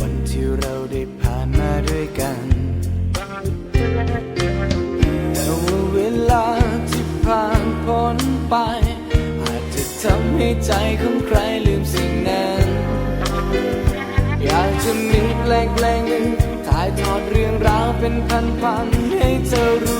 วันที่เราได้ผ่านมาด้วยกัน แต่ว่าเวลาที่ผ่านพ้นไป อาจจะทำให้ใจของใครลืมสิ่งนั้น อยากจะมีแปลงๆหนึ่งถ่ายทอดเรื่องราวเป็นพันๆให้เธอรู้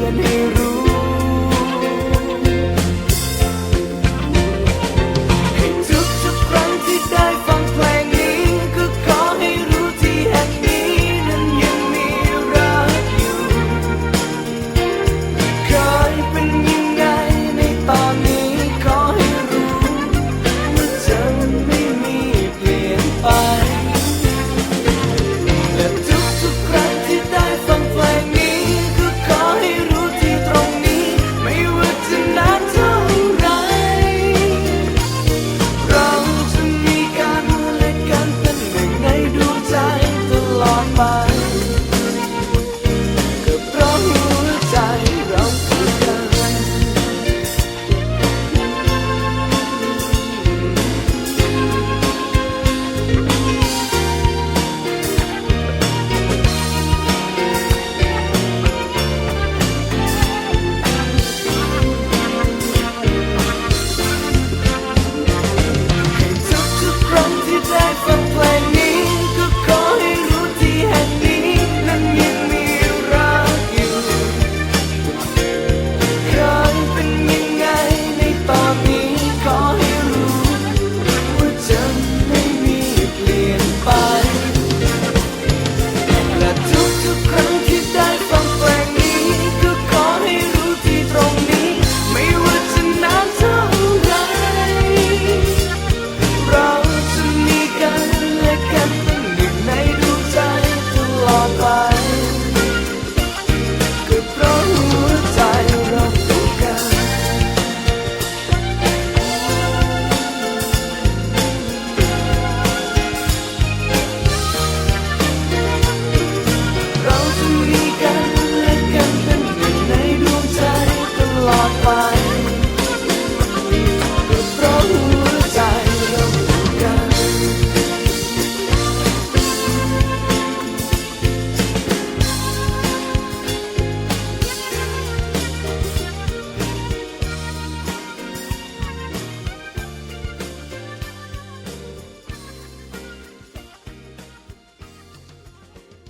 feeling here. reality